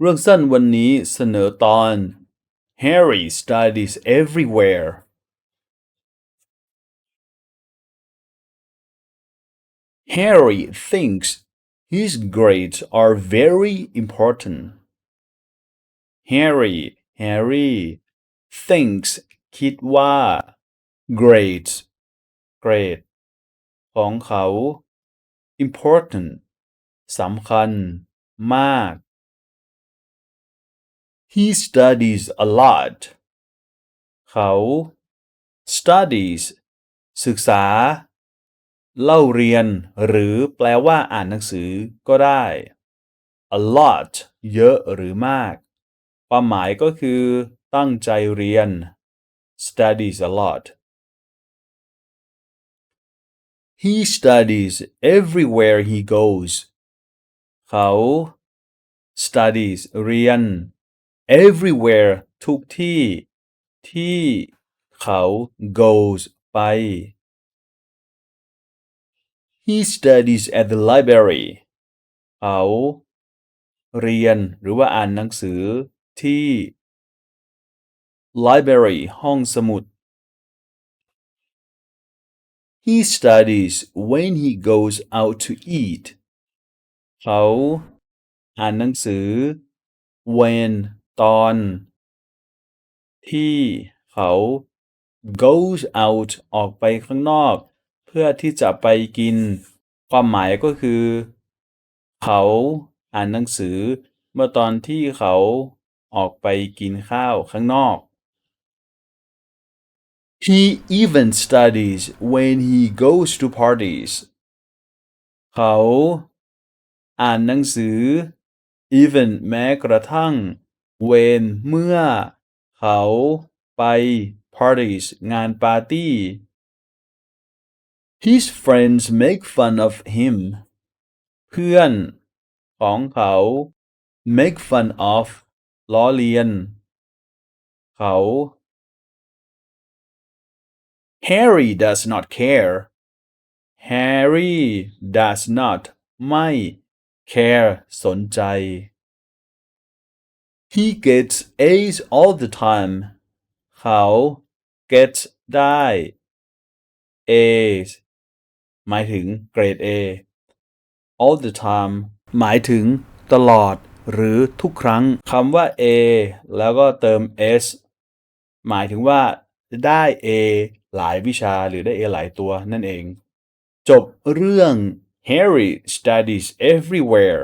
เรื่องสั้นวันนี้เสนอตอน Harry studies everywhere Harry thinks his grades are very important Harry Harry thinks คิดว่า grades grade ของเขา important สำคัญ มาก He studies a lot เขา studies ศึกษา เล่าเรียน หรือแปลว่าอ่านหนังสือก็ได้ a lot เยอะหรือมาก ความหมายก็คือ ตั้งใจเรียน studies a lot He studies everywhere he goes เขา studies เรียน everywhere ทุกที่ ที่เขา goes ไป He studies at the library เขา เรียนหรือว่าอ่านหนังสือที่ library ห้องสมุด He studies when he goes out to eat เขาอ่านหนังสือ when ตอนที่เขา goes out ออกไปข้างนอก เพื่อที่จะไปกิน ความหมายก็คือ เขาอ่านหนังสือ เมื่อตอนที่เขาออกไปกินข้าวข้างนอก He even studies when he goes to parties เขาอ่านหนังสือ even แม้กระทั่ง when เมื่อเขาไป parties งานปาร์ตี้ His friends make fun of him เพื่อนของเขา make fun of ล้อเลียน เขา Harry does not care Harry does not ไม่ care สนใจ He gets A's all the time เขา gets ได้ A's หมายถึงเกรด A all the time หมายถึงตลอด หรือทุกครั้งคำว่า A แล้วก็เติม S หมายถึงว่าได้ A หลายวิชาหรือได้ A หลายตัวนั่นเอง จบเรื่อง Harry studies everywhere